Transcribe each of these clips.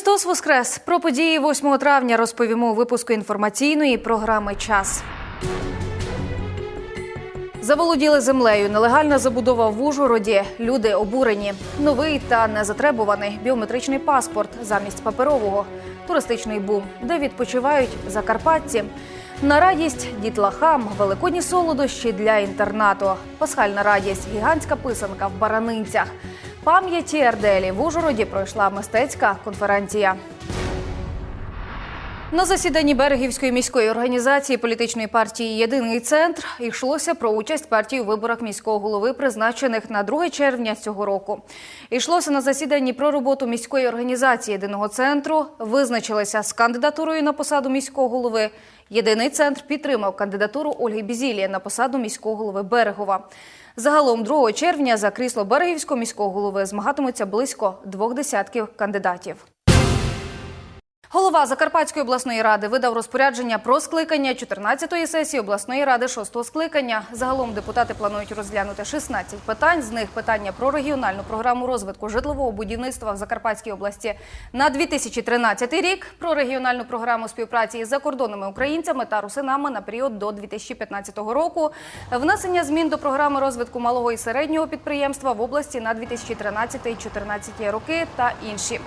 Христос Воскрес! Про події 8 травня розповімо у випуску інформаційної програми Час. Заволоділи землею. Нелегальна забудова в Ужгороді. Люди обурені. Новий та незатребуваний біометричний паспорт замість паперового. Туристичний бум, де відпочивають закарпатці. На радість дітлахам, великодні солодощі для інтернату. Пасхальна радість, гігантська писанка в баранинцях. Пам'яті Ерделі в Ужгороді пройшла мистецька конференція. На засіданні Берегівської міської організації політичної партії Єдиний центр йшлося про участь партії у виборах міського голови, призначених на 2 червня цього року. Йшлося на засіданні про роботу міської організації Єдиного центру. Визначилися з кандидатурою на посаду міського голови. Єдиний центр підтримав кандидатуру Ольги Бізілі на посаду міського голови Берегова. Загалом 2 червня за крісло Берегівського міського голови змагатимуться близько двох десятків кандидатів. Голова Закарпатської обласної ради видав розпорядження про скликання 14-ї сесії обласної ради 6-го скликання. Загалом депутати планують розглянути 16 питань. З них питання про регіональну програму розвитку житлового будівництва в Закарпатській області на 2013 рік, про регіональну програму співпраці із закордонними українцями та русинами на період до 2015 року, внесення змін до програми розвитку малого і середнього підприємства в області на 2013-2014 роки та інші.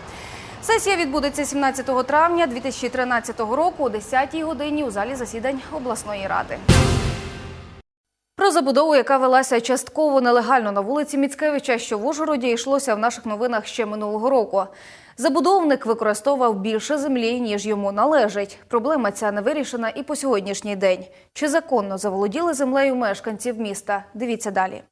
Сесія відбудеться 17 травня 2013 року о 10-й годині у залі засідань обласної ради. Про забудову, яка велася частково нелегально на вулиці Міцкевича, що в Ужгороді йшлося в наших новинах ще минулого року. Забудовник використовував більше землі, ніж йому належить. Проблема ця не вирішена і по сьогоднішній день. Чи законно заволоділи землею мешканців міста? Дивіться далі.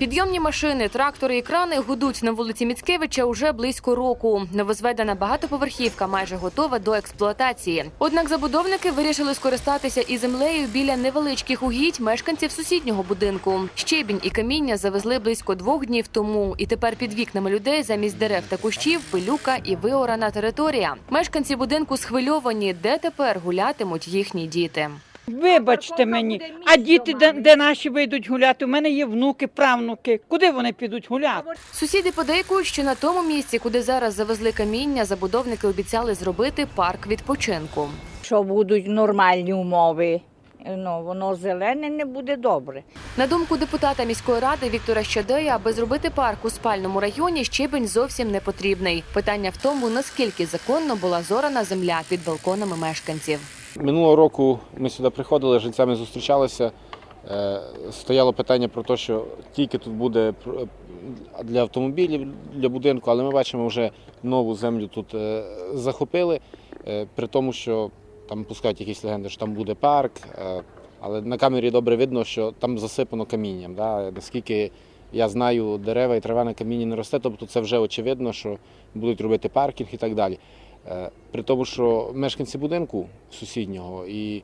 Підйомні машини, трактори і крани гудуть на вулиці Міцкевича уже близько року. Новозведена багатоповерхівка майже готова до експлуатації. Однак забудовники вирішили скористатися і землею біля невеличких угідь мешканців сусіднього будинку. Щебінь і каміння завезли близько двох днів тому, і тепер під вікнами людей замість дерев та кущів пилюка і виорана територія. Мешканці будинку схвильовані, де тепер гулятимуть їхні діти. Вибачте мені, а діти, де, де наші вийдуть гуляти? У мене є внуки, правнуки. Куди вони підуть гуляти? Сусіди подейкують, що на тому місці, куди зараз завезли каміння, забудовники обіцяли зробити парк відпочинку. що будуть нормальні умови. Ну, воно зелене не буде добре. На думку депутата міської ради Віктора Щадея, аби зробити парк у спальному районі, щебень зовсім не потрібний. Питання в тому, наскільки законно була зорана земля під балконами мешканців. Минулого року ми сюди приходили, жильцями зустрічалися. Е, Стояло питання про те, що тільки тут буде для автомобілів, для будинку, але ми бачимо, вже нову землю тут е, захопили, е, при тому, що там пускають якісь легенди, що там буде парк, е, але на камері добре видно, що там засипано камінням. Да? Наскільки я знаю, дерева і трава на камінні не росте, тобто це вже очевидно, що будуть робити паркінг і так далі. Е, При тому, що мешканці будинку сусіднього і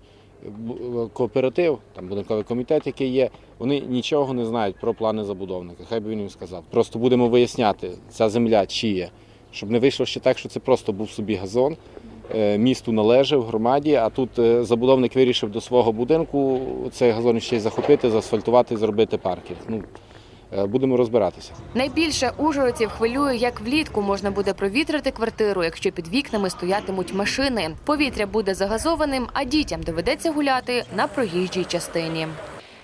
кооператив, там будинковий комітет, який є, вони нічого не знають про плани забудовника. Хай би він їм сказав. Просто будемо виясняти, ця земля чиє, щоб не вийшло ще так, що це просто був собі газон. е, Місту належав громаді, а тут е, забудовник вирішив до свого будинку цей газон ще й захопити, заасфальтувати, зробити паркінг. Ну, е, будемо розбиратися. Найбільше ужгородців хвилює, як влітку можна буде провітрити квартиру, якщо під вікнами стоятимуть машини. Повітря буде загазованим, а дітям доведеться гуляти на проїжджій частині.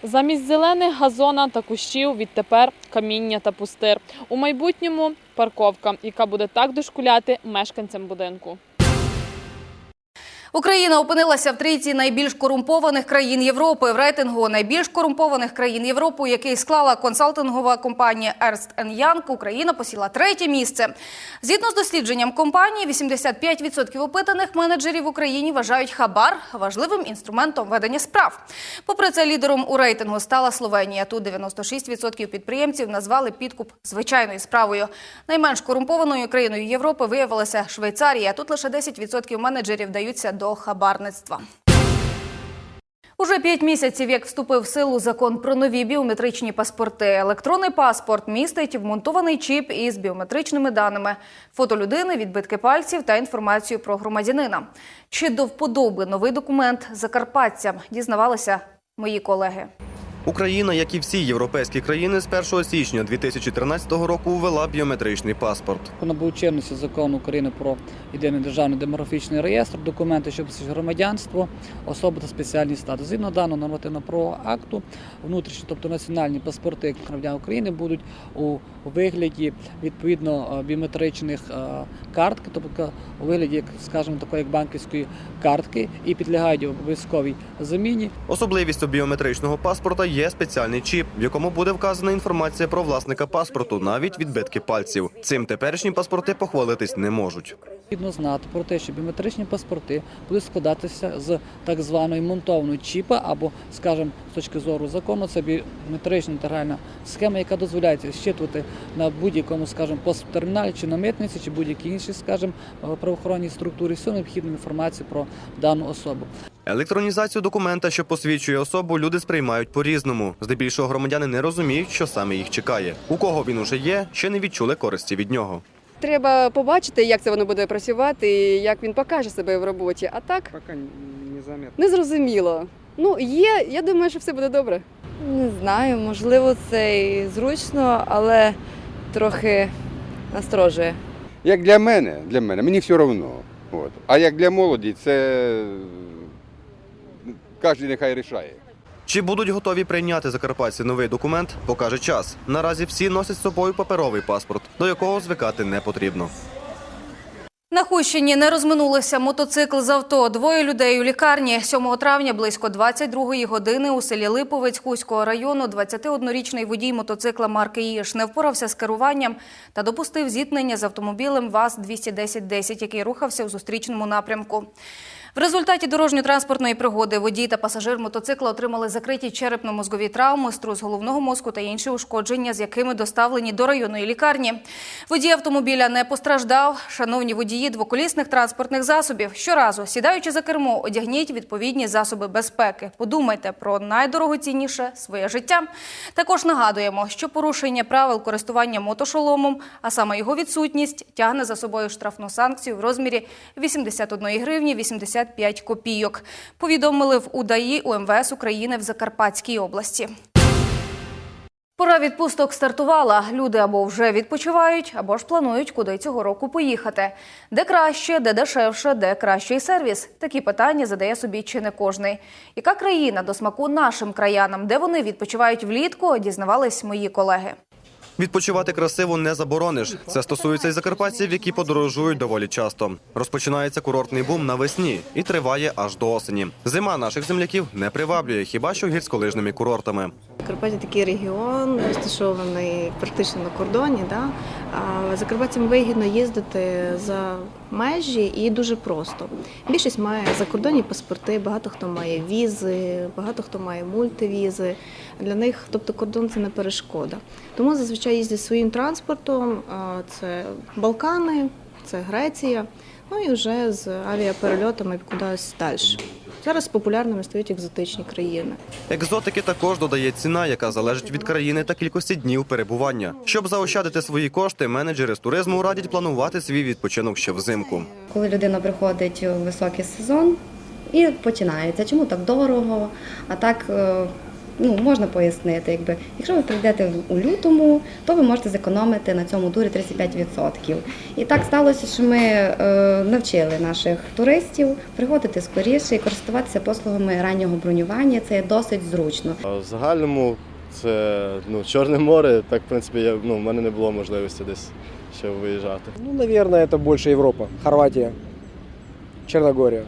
Замість зелених газона та кущів відтепер каміння та пустир. У майбутньому парковка, яка буде так дошкуляти мешканцям будинку. Україна опинилася в трійці найбільш корумпованих країн Європи в рейтингу найбільш корумпованих країн Європи, який склала консалтингова компанія Ernst Young, Україна посіла третє місце. Згідно з дослідженням компанії, 85% опитаних менеджерів в Україні вважають хабар важливим інструментом ведення справ. Попри це, лідером у рейтингу стала Словенія. Тут 96% підприємців назвали підкуп звичайною справою. Найменш корумпованою країною Європи виявилася Швейцарія. Тут лише 10% менеджерів даються до хабарництва. Уже п'ять місяців, як вступив в силу закон про нові біометричні паспорти. Електронний паспорт містить вмонтований чіп із біометричними даними, фото людини, відбитки пальців та інформацію про громадянина. Чи до вподоби новий документ закарпатцям дізнавалися мої колеги. Україна, як і всі європейські країни, з 1 січня 2013 року ввела біометричний паспорт. Набув чинності закон України про єдиний державний демографічний реєстр, документи, що громадянство, особи та спеціальні статус. Згідно даного нормативно-правового акту, внутрішні, тобто національні паспорти громадян України будуть у вигляді відповідно е, біометричних е, картки, тобто у вигляді, скажімо, такої як банківської картки, і підлягають обов'язковій заміні. Особливістю біометричного паспорта є спеціальний чіп, в якому буде вказана інформація про власника паспорту, навіть відбитки пальців. Цим теперішні паспорти похвалитись не можуть. Необхідно знати про те, що біометричні паспорти будуть складатися з так званої монтованої чіпа, або, скажімо, з точки зору закону, це біометрична інтегральна схема, яка дозволяє зчитувати на будь-якому, скажімо, посттерміналі чи на митниці, чи будь-якій іншій, скажімо, правоохоронній структурі всю необхідну інформацію про дану особу. Електронізацію документа, що посвідчує особу, люди сприймають по-різному. Здебільшого громадяни не розуміють, що саме їх чекає. У кого він уже є, ще не відчули користі від нього. Треба побачити, як це воно буде працювати, і як він покаже себе в роботі. А так незаметно. не зрозуміло. Ну, є, я думаю, що все буде добре. Не знаю, можливо, це і зручно, але трохи насторожує. Як для мене, для мене, мені все одно. От. А як для молоді, це кожен нехай рішає. Чи будуть готові прийняти закарпатці новий документ, покаже час. Наразі всі носять з собою паперовий паспорт, до якого звикати не потрібно. На Хущині не розминулися мотоцикл з авто. Двоє людей у лікарні. 7 травня близько 22-ї години у селі Липовець Хуського району 21-річний водій мотоцикла марки Іш не впорався з керуванням та допустив зіткнення з автомобілем ВАЗ-210-10, який рухався у зустрічному напрямку. В результаті дорожньо-транспортної пригоди водій та пасажир мотоцикла отримали закриті черепно-мозгові травми, струс головного мозку та інші ушкодження, з якими доставлені до районної лікарні. Водій автомобіля не постраждав. Шановні водії двоколісних транспортних засобів, щоразу сідаючи за кермо, одягніть відповідні засоби безпеки. Подумайте про найдорогоцінніше своє життя. Також нагадуємо, що порушення правил користування мотошоломом, а саме його відсутність, тягне за собою штрафну санкцію в розмірі 81 гривні 85 копійок. Повідомили в УДАІ УМВС України в Закарпатській області. Пора відпусток стартувала. Люди або вже відпочивають, або ж планують, куди цього року поїхати. Де краще, де дешевше, де кращий сервіс? Такі питання задає собі чи не кожний. Яка країна до смаку нашим краянам, де вони відпочивають влітку, дізнавались мої колеги. Відпочивати красиво не заборониш. Це стосується і закарпатців, які подорожують доволі часто. Розпочинається курортний бум навесні і триває аж до осені. Зима наших земляків не приваблює, хіба що гірськолижними курортами. Закарпаття такий регіон, розташований практично на кордоні. Да? А закарпатцям вигідно їздити за межі і дуже просто. Більшість має закордонні паспорти, багато хто має візи, багато хто має мультивізи. Для них, тобто, кордон це не перешкода. Тому зазвичай їздять своїм транспортом. Це Балкани, це Греція. Ну і вже з авіаперельотами кудись далі. Зараз популярними стають екзотичні країни. Екзотики також додає ціна, яка залежить від країни та кількості днів перебування. Щоб заощадити свої кошти, менеджери з туризму радять планувати свій відпочинок ще взимку. коли людина приходить у високий сезон і починається. Чому так дорого? А так е, ну, можна пояснити. Якби. Якщо ви прийдете у лютому, то ви можете зекономити на цьому турі 35%. І так сталося, що ми е, навчили наших туристів приходити скоріше і користуватися послугами раннього бронювання. Це є досить зручно. В загальному це ну, Чорне море, так в принципі, я, ну, в мене не було можливості десь ще виїжджати. Ну, наверное, это больше Европа. Хорватия, Черногория.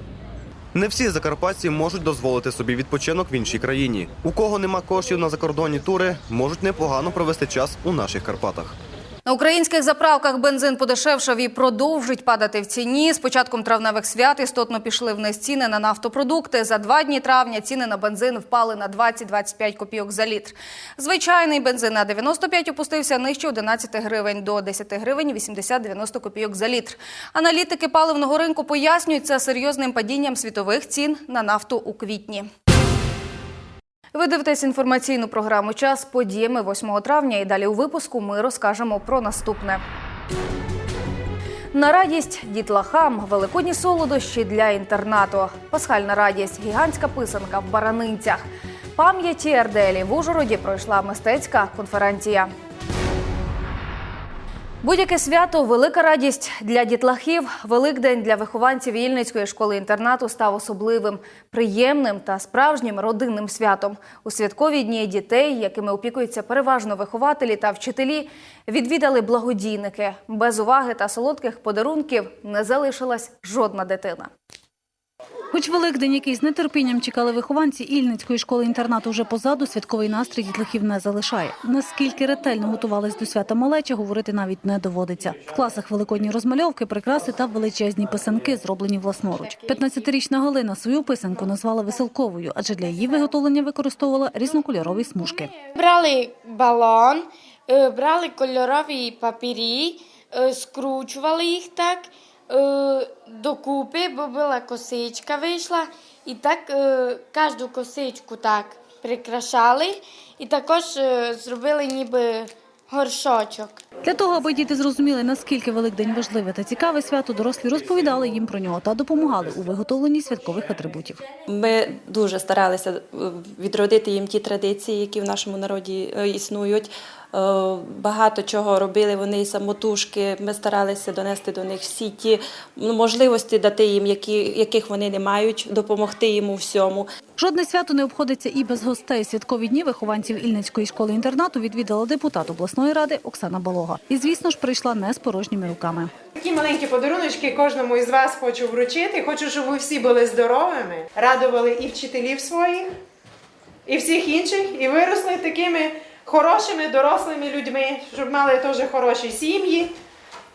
Не всі закарпатці можуть дозволити собі відпочинок в іншій країні. У кого нема коштів на закордонні тури, можуть непогано провести час у наших Карпатах. На українських заправках бензин подешевшав і продовжить падати в ціні. З початком травневих свят істотно пішли вниз ціни на нафтопродукти. За два дні травня ціни на бензин впали на 20-25 копійок за літр. Звичайний бензин на 95 опустився нижче 11 гривень до 10 гривень 80-90 копійок за літр. Аналітики паливного ринку пояснюють це серйозним падінням світових цін на нафту у квітні. Ви дивитесь інформаційну програму Час подіями 8 травня. І далі у випуску ми розкажемо про наступне. На радість дітлахам великодні солодощі для інтернату. Пасхальна радість, гігантська писанка в баранинцях. пам'яті Ерделі в Ужгороді пройшла мистецька конференція. Будь-яке свято велика радість для дітлахів. Великдень для вихованців Ільницької школи інтернату став особливим, приємним та справжнім родинним святом. У святкові дні дітей, якими опікуються переважно вихователі та вчителі, відвідали благодійники. Без уваги та солодких подарунків не залишилась жодна дитина. Хоч Великдень, який з нетерпінням чекали вихованці Ільницької школи-інтернату вже позаду, святковий настрій дітлахів не залишає. Наскільки ретельно готувались до свята малеча, говорити навіть не доводиться. В класах великодні розмальовки, прикраси та величезні писанки, зроблені власноруч. 15-річна Галина свою писанку назвала веселковою, адже для її виготовлення використовувала різнокольорові смужки. Брали балон, е, брали кольорові папірі, е, скручували їх так е, докупи, бо була косичка вийшла. І так е, кожну косичку так прикрашали. І також е, зробили ніби горшочок. Для того, аби діти зрозуміли, наскільки Великдень важливе та цікаве свято, дорослі розповідали їм про нього та допомагали у виготовленні святкових атрибутів. Ми дуже старалися відродити їм ті традиції, які в нашому народі існують. Е, Багато чого робили вони і самотужки. Ми старалися донести до них всі ті ну, можливості дати їм, які, яких вони не мають, допомогти їм у всьому. Жодне свято не обходиться і без гостей. Святкові дні вихованців Ільницької школи-інтернату відвідала депутат обласної ради Оксана Болога. І, звісно ж, прийшла не з порожніми руками. Такі маленькі подаруночки кожному із вас хочу вручити. Хочу, щоб ви всі були здоровими, радували і вчителів своїх, і всіх інших, і виросли такими хорошими, дорослими людьми, щоб мали теж хороші сім'ї,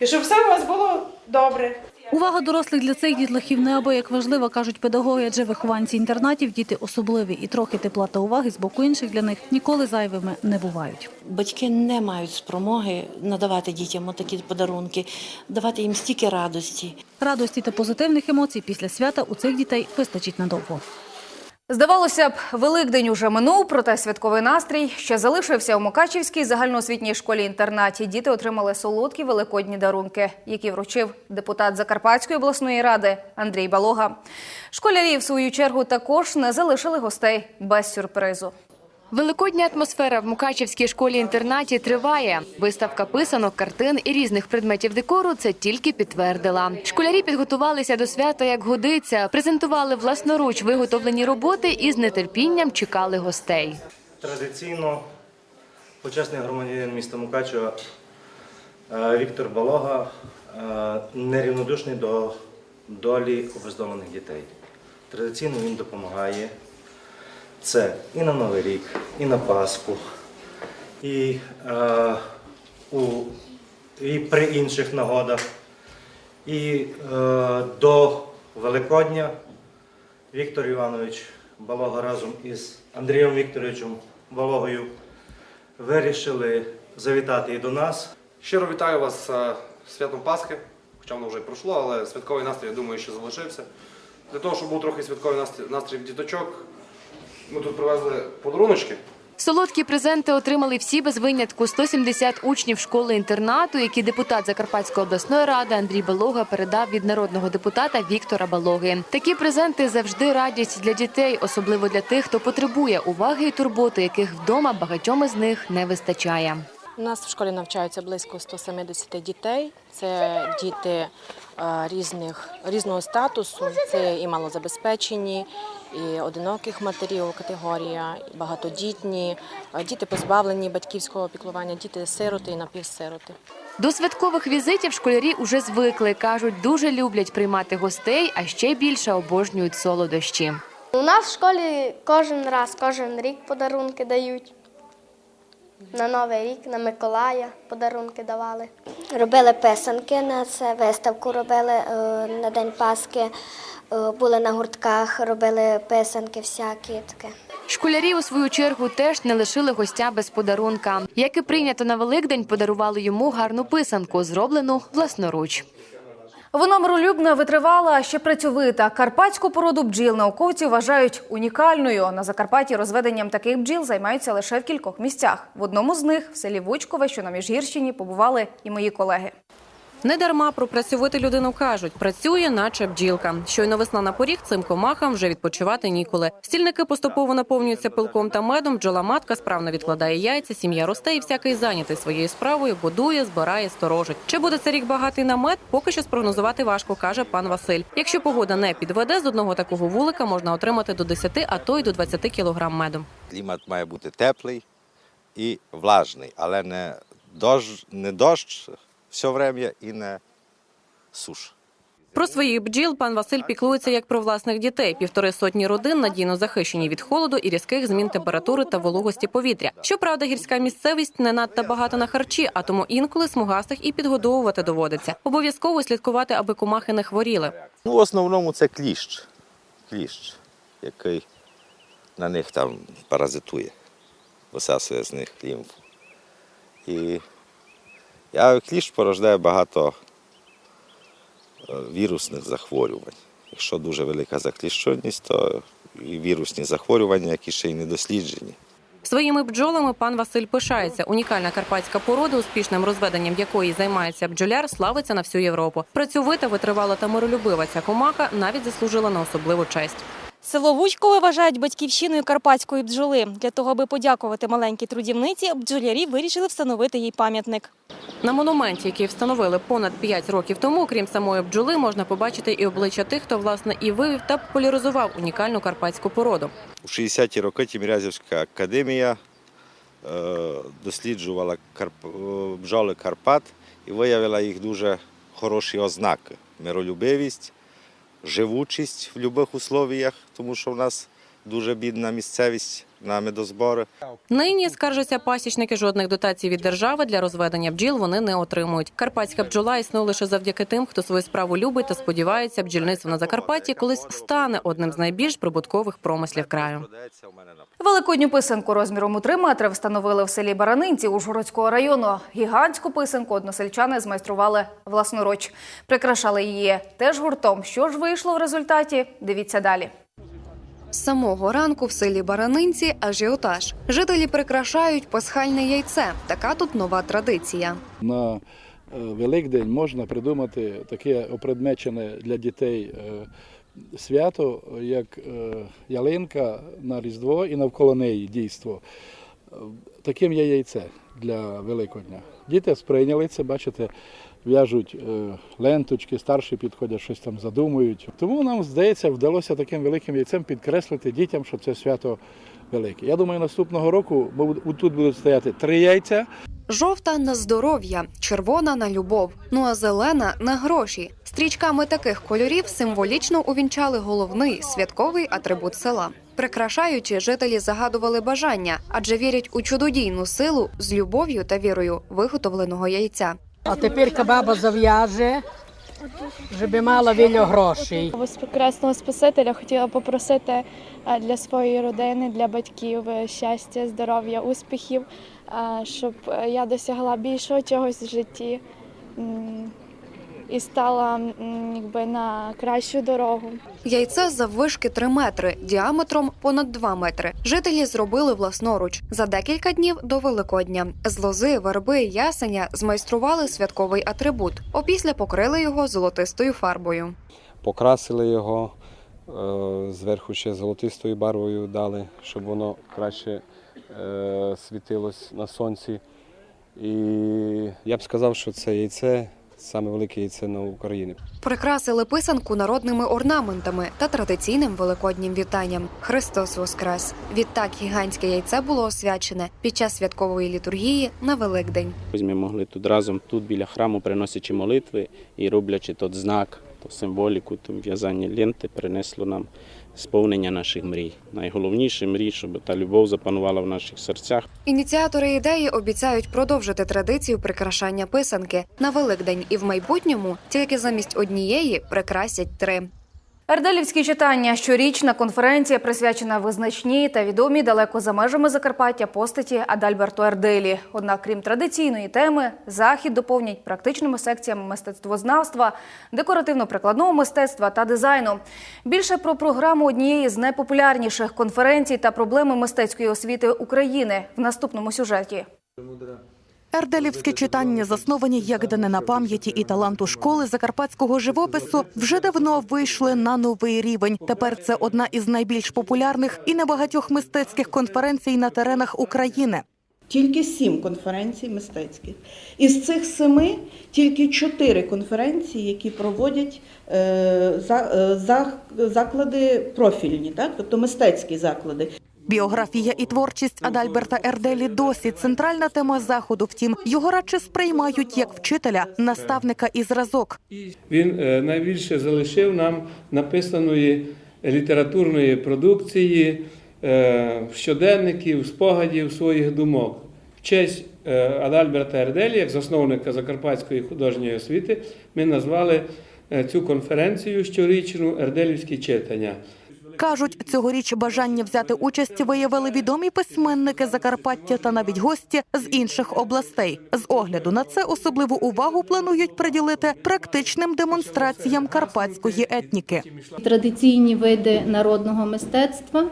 і щоб все у вас було добре. Увага дорослих для цих дітлахів неабияк важлива, кажуть педагоги, адже вихованці інтернатів діти особливі і трохи тепла та уваги з боку інших для них ніколи зайвими не бувають. Батьки не мають спромоги надавати дітям такі подарунки, давати їм стільки радості. Радості та позитивних емоцій після свята у цих дітей вистачить надовго. Здавалося б, Великдень уже минув, проте святковий настрій ще залишився у Мукачівській загальноосвітній школі-інтернаті. Діти отримали солодкі великодні дарунки, які вручив депутат Закарпатської обласної ради Андрій Балога. Школярі, в свою чергу, також не залишили гостей без сюрпризу. Великодня атмосфера в Мукачівській школі-інтернаті триває. Виставка писанок, картин і різних предметів декору це тільки підтвердила. Школярі підготувалися до свята як годиться, презентували власноруч виготовлені роботи і з нетерпінням чекали гостей. Традиційно почесний громадянин міста Мукачева е, Віктор Балога е, нерівнодушний до долі обездолених дітей. Традиційно він допомагає. Це і на Новий рік, і на Пасху, і, е, у, і при інших нагодах. І е, до Великодня Віктор Іванович Балога разом із Андрієм Вікторовичем Балогою вирішили завітати і до нас. Щиро вітаю вас з святом Пасхи, хоча воно вже й пройшло, але святковий настрій, я думаю, що залишився. Для того, щоб був трохи святковий настрій в діточок, ми тут привезли подаруночки. Солодкі презенти отримали всі без винятку 170 учнів школи-інтернату, які депутат Закарпатської обласної ради Андрій Балога передав від народного депутата Віктора Балоги. Такі презенти завжди радість для дітей, особливо для тих, хто потребує уваги і турботи, яких вдома багатьом із них не вистачає. У нас в школі навчаються близько 170 дітей. Це діти е, різних, різного статусу. Це і малозабезпечені, і одиноких матерів категорія, і багатодітні, е, діти позбавлені батьківського піклування, діти сироти і напівсироти. До святкових візитів школярі уже звикли. кажуть, дуже люблять приймати гостей, а ще більше обожнюють солодощі. У нас в школі кожен раз, кожен рік подарунки дають. На Новий рік, на Миколая подарунки давали. Робили писанки на це, виставку робили е, на День Пасхи, е, були на гуртках, робили писанки всякі таке. Школярі у свою чергу теж не лишили гостя без подарунка. Як і прийнято на Великдень, подарували йому гарну писанку, зроблену власноруч. Вона миролюбна, витривала, ще працьовита. Карпатську породу бджіл науковці вважають унікальною. На Закарпатті розведенням таких бджіл займаються лише в кількох місцях. В одному з них, в селі Вучкове, що на Міжгірщині, побували і мої колеги. Недарма про працьовиту людину кажуть, працює, наче бджілка. Щойно весна на поріг, цим комахам вже відпочивати ніколи. Стільники поступово наповнюються пилком та медом. Бджола матка справно відкладає яйця, сім'я росте, і всякий зайнятий своєю справою будує, збирає, сторожить. Чи буде це рік багатий на мед? Поки що спрогнозувати важко, каже пан Василь. Якщо погода не підведе, з одного такого вулика можна отримати до 10, а то й до 20 кілограм меду. Клімат має бути теплий і влажний, але не дощ, не дощ все время і не суш. Про своїх бджіл пан Василь піклується як про власних дітей. Півтори сотні родин надійно захищені від холоду і різких змін температури та вологості повітря. Щоправда, гірська місцевість не надто багато на харчі, а тому інколи смугастих і підгодовувати доводиться. Обов'язково слідкувати, аби комахи не хворіли. Ну, в основному це кліщ, кліщ, який на них там паразитує, висасує з них лімфу. І я кліщ порождає багато е, вірусних захворювань. Якщо дуже велика закліщеність, то і вірусні захворювання, які ще й не досліджені. Своїми бджолами пан Василь пишається. Унікальна карпатська порода, успішним розведенням якої займається бджоляр, славиться на всю Європу. Працьовита, витривала та миролюбива ця комаха навіть заслужила на особливу честь. Село Вучкове вважають батьківщиною карпатської бджоли. Для того, аби подякувати маленькій трудівниці, бджолярі вирішили встановити їй пам'ятник. На монументі, який встановили понад 5 років тому, крім самої бджоли, можна побачити і обличчя тих, хто власне і вивів та популяризував унікальну карпатську породу. У 60-ті роки Тімірязівська академія е, досліджувала е, бджоли Карпат і виявила їх дуже хороші ознаки: миролюбивість, живучість в будь-яких тому що в нас дуже бідна місцевість на медозбори. Нині скаржаться пасічники. Жодних дотацій від держави для розведення бджіл вони не отримують. Карпатська бджола існує лише завдяки тим, хто свою справу любить та сподівається, бджільництво на Закарпатті колись стане одним з найбільш прибуткових промислів краю. Великодню писанку розміром у 3 метри встановили в селі Баранинці Ужгородського району. Гігантську писанку односельчани змайстрували власноруч. Прикрашали її теж гуртом. Що ж вийшло в результаті? Дивіться далі. З самого ранку в селі Баранинці ажіотаж. Жителі прикрашають пасхальне яйце. Така тут нова традиція. На е, Великдень можна придумати таке опредмечене для дітей е, свято, як е, ялинка на Різдво і навколо неї дійство. Таким є яйце для Великодня. Діти сприйняли це, бачите, в'яжуть е, ленточки, старші підходять, щось там задумують. Тому нам здається, вдалося таким великим яйцем підкреслити дітям, що це свято велике. Я думаю, наступного року тут будуть стояти три яйця. Жовта на здоров'я, червона на любов, ну а зелена на гроші. Стрічками таких кольорів символічно увінчали головний святковий атрибут села. Прикрашаючи, жителі загадували бажання, адже вірять у чудодійну силу з любов'ю та вірою виготовленого яйця. А тепер баба зав'яже, щоб мала вільно грошей. Ось прекрасного Спасителя хотіла попросити е, для своєї родини, для батьків е, щастя, здоров'я, успіхів, е, щоб я досягла більшого чогось в житті і стала якби на кращу дорогу. Яйце заввишки 3 метри, діаметром понад 2 метри. Жителі зробили власноруч за декілька днів до Великодня. З лози, верби, ясеня змайстрували святковий атрибут. Опісля покрили його золотистою фарбою. покрасили його, е, зверху ще золотистою барвою дали, щоб воно краще е, світилось на сонці. І я б сказав, що це яйце саме велике яйце на Україні. Прикрасили писанку народними орнаментами та традиційним великоднім вітанням. Христос Воскрес! Відтак гігантське яйце було освячене під час святкової літургії на Великдень. Ось Ми могли тут разом, тут біля храму, приносячи молитви і роблячи тот знак, ту символіку, то в'язання ленти, принесло нам сповнення наших мрій. Найголовніше мрій, щоб та любов запанувала в наших серцях. Ініціатори ідеї обіцяють продовжити традицію прикрашання писанки на Великдень і в майбутньому тільки замість однієї прикрасять три. Ерделівські читання щорічна конференція присвячена визначній та відомій далеко за межами Закарпаття постаті Адальберту Ерделі. Однак, крім традиційної теми, захід доповнять практичними секціями мистецтвознавства, декоративно-прикладного мистецтва та дизайну. Більше про програму однієї з найпопулярніших конференцій та проблеми мистецької освіти України в наступному сюжеті. Ерделівські читання, засновані як данина пам'яті і таланту школи закарпатського живопису, вже давно вийшли на новий рівень. Тепер це одна із найбільш популярних і небагатьох мистецьких конференцій на теренах України. Тільки сім конференцій мистецьких. Із цих семи тільки чотири конференції, які проводять е, за, е, заклади профільні, так? тобто мистецькі заклади. Біографія і творчість Адальберта Ерделі досі центральна тема заходу. Втім, його радше сприймають як вчителя, наставника і зразок. Він е, найбільше залишив нам написаної літературної продукції, е, щоденників, спогадів своїх думок. В честь е, Адальберта Ерделі, як засновника Закарпатської художньої освіти, ми назвали цю конференцію щорічну Ерделівські читання. Кажуть, цьогоріч бажання взяти участь виявили відомі письменники Закарпаття та навіть гості з інших областей. З огляду на це особливу увагу планують приділити практичним демонстраціям карпатської етніки. Традиційні види народного мистецтва,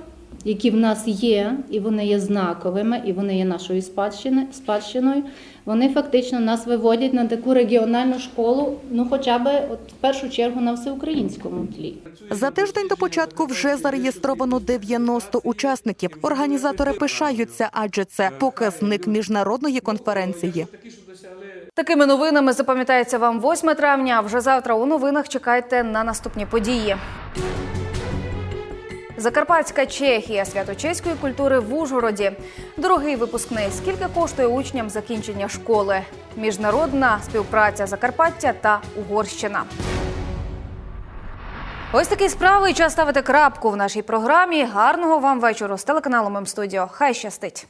які в нас є, і вони є знаковими, і вони є нашою спадщини- спадщиною, вони фактично нас виводять на таку регіональну школу, ну хоча б от, в першу чергу на всеукраїнському тлі. За тиждень до початку вже зареєстровано 90 учасників. Організатори пишаються, адже це показник міжнародної конференції. Такими новинами запам'ятається вам 8 травня. А вже завтра у новинах чекайте на наступні події. Закарпатська Чехія, свято чеської культури в Ужгороді. Дорогий випускний. Скільки коштує учням закінчення школи? Міжнародна співпраця Закарпаття та Угорщина. Ось такі справи. Час ставити крапку в нашій програмі. Гарного вам вечору з телеканалом М-студіо. Хай щастить.